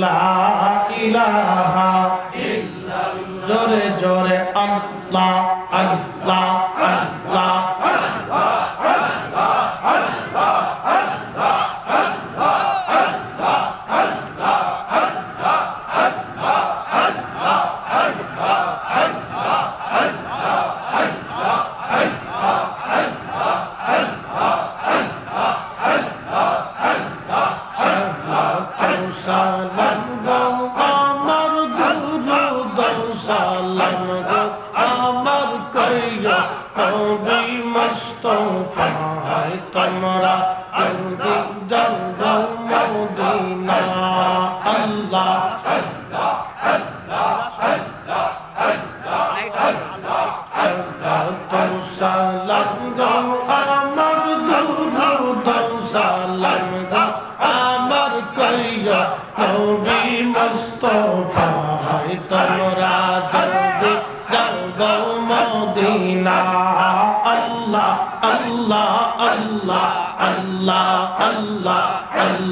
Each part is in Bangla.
لا إله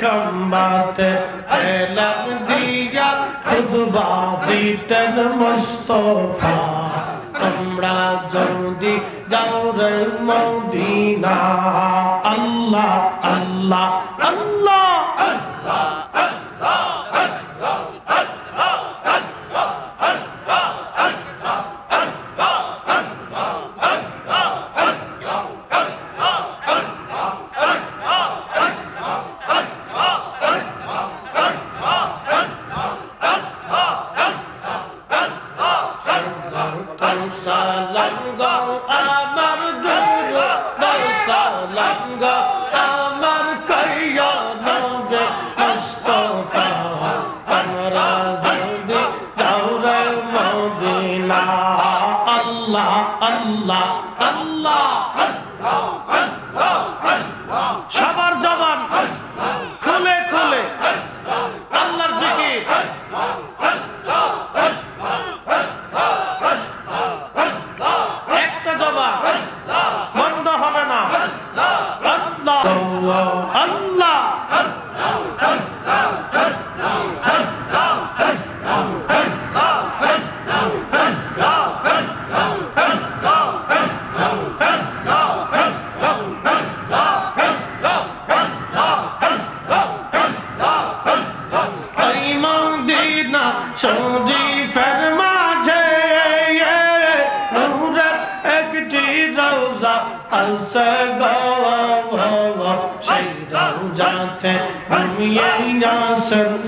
کمبات علم دیا خطبہ دیتن مصطفیٰ আমরা যদি যাওরে মদিনা আল্লাহ আল্লাহ আল্লাহ আবার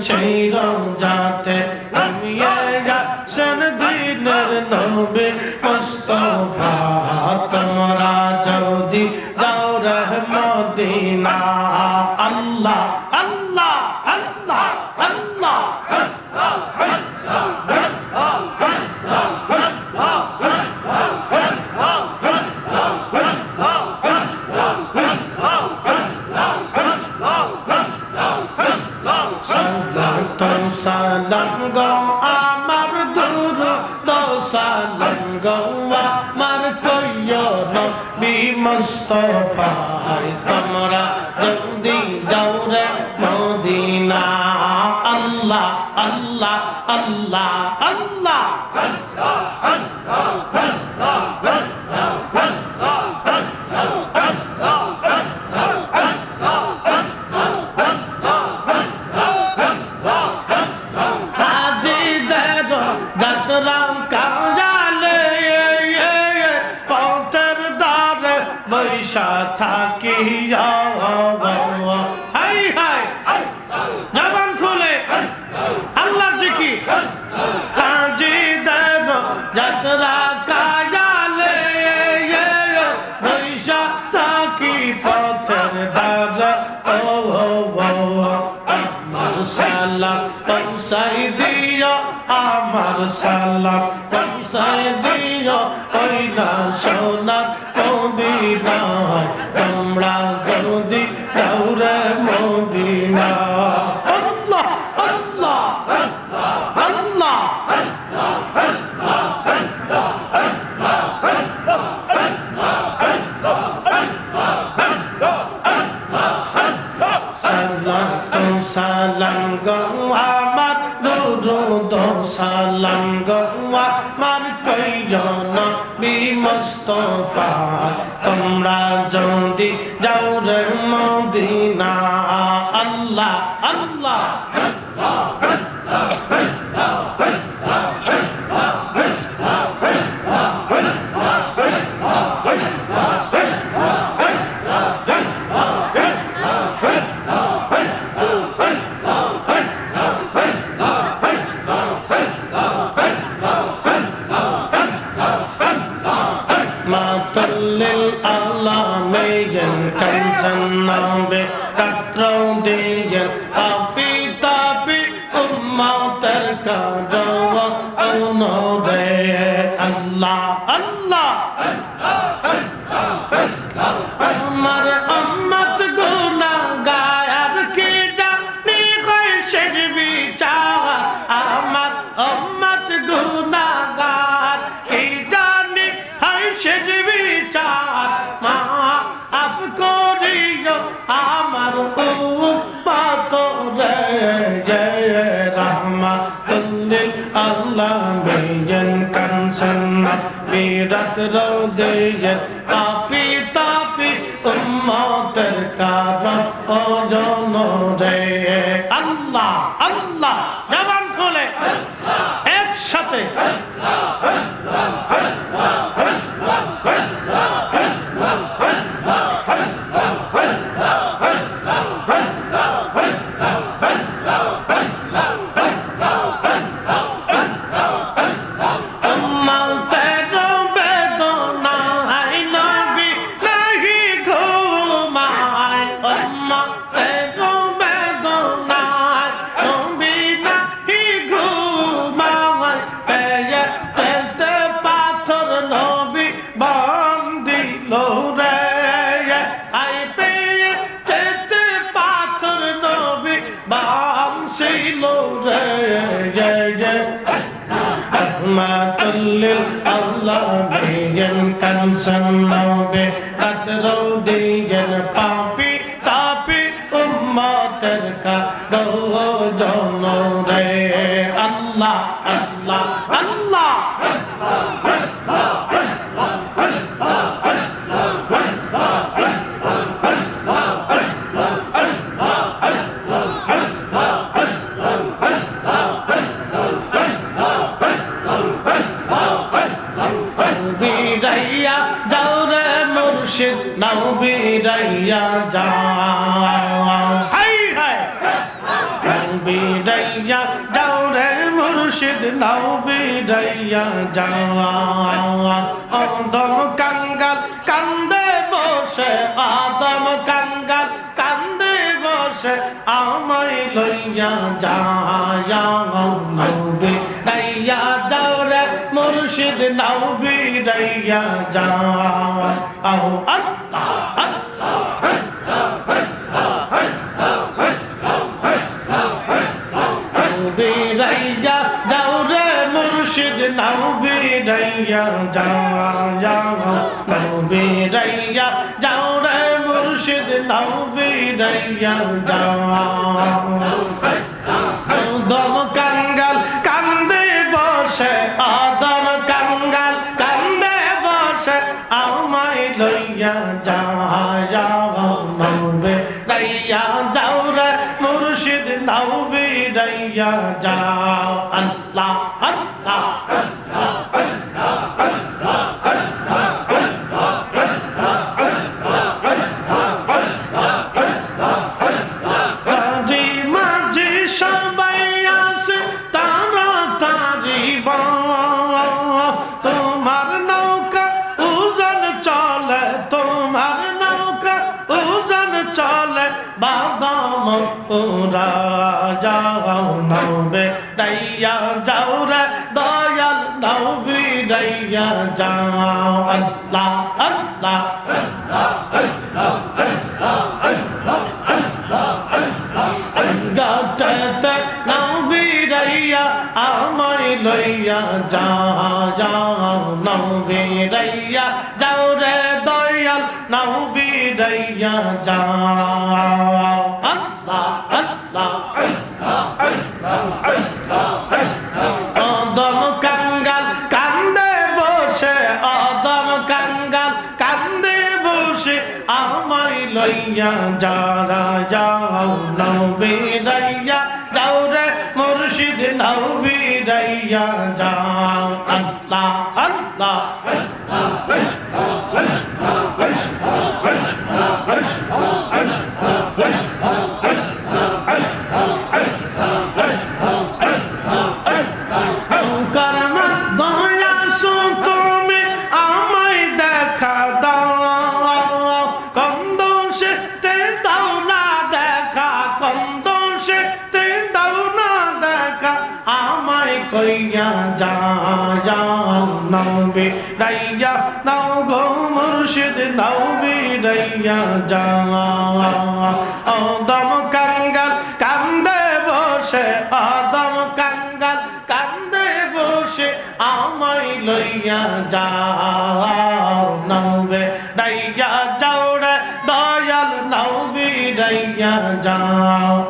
সেই রমজাতে আমি দিনের নবী মুস্তফা। সালাম গো আমার দূর সালাম গো আমার টয়ন বি মুস্তফা। তোমরা জলদি যাও রে মদিনা। আল্লাহ আল্লাহ আল্লাহ। সালাম। পৌঁছায় দিও ওই না সোনা মদিনায় তোমরা সালাম গো আমার কইজন বি মুস্তফা? তোমরা যদি যাও রে মদিনা আল্লাহ আল্লাহ। মাতল্লিল আল্লাহ। আল্লাহ আমার উম্মত গুনা গায়ার কি জানি হয় শেষ বিচার। আমার উম্মত গুনা গার কি জানি হয় শেষ বিচার। মা আপ করিও আমার উম্মত রে জয় রহমাতুল্লিল আলামিন। কানসান বিরাত রোদেন পাপি তাপি উম্মতের কারণ ওজন রে আল্লাহ আল্লাহ। রহমাতুল্লিল আলামিন কানসান নবে আতরো দিয়েন পাপি তাপি উম্মতের কা জন রে আল্লাহ আল্লাহ আল্লাহ। বিরাইয়া মুর্শিদ নাও বিরাইয়া যাও হাই হাই। বিরাইয়া যাও রে মুর্শিদ নাও বিরাইয়া যাও অদম কাঙ্গাল কান্দে বসে আদম কাঙ্গাল কান্দে বসে আমায় লইয়া যাও নবী রাইয়া যাও মুর্শিদ নাও বিরাইয়া যাও আও আল্লাহ আল্লাহ নাও বিরাইয়া যাও যাও নাও বিরাইয়া যাও রে মুর্শিদ নাও বিরাইয়া যাও দম লইয়া যাও নবে রাইয়া যাও রে মুর্শিদ নবে রাইয়া যাও আল্লাহ আল্লাহ। নবে রাইয়া যাও রে লইয়া যাও। আল্লাহ আল্লাহ গাতে নাও বিরাইয়া আমায় লইয়া যাও। যাও দয়াল লইয়া যারা যাও নাও বেড়াইয়া যাও রে মুর্শিদ নাও বেড়াইয়া যাও। আল্লাহ আল্লাহ। কন্দোষে তে দাও না দেখা, আমায় কইয়া যা যাও নবে রাইয়া নাও গো মুর্শিদ নাও রাইয়া যাও দম কাঙ্গাল কান্দে বসে, আদম কাঙ্গাল কান্দে বসে, আমায় লইয়া যাও নবে ডাইয়া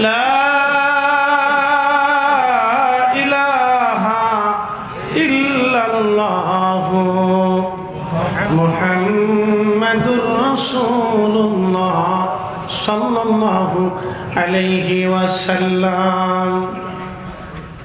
لا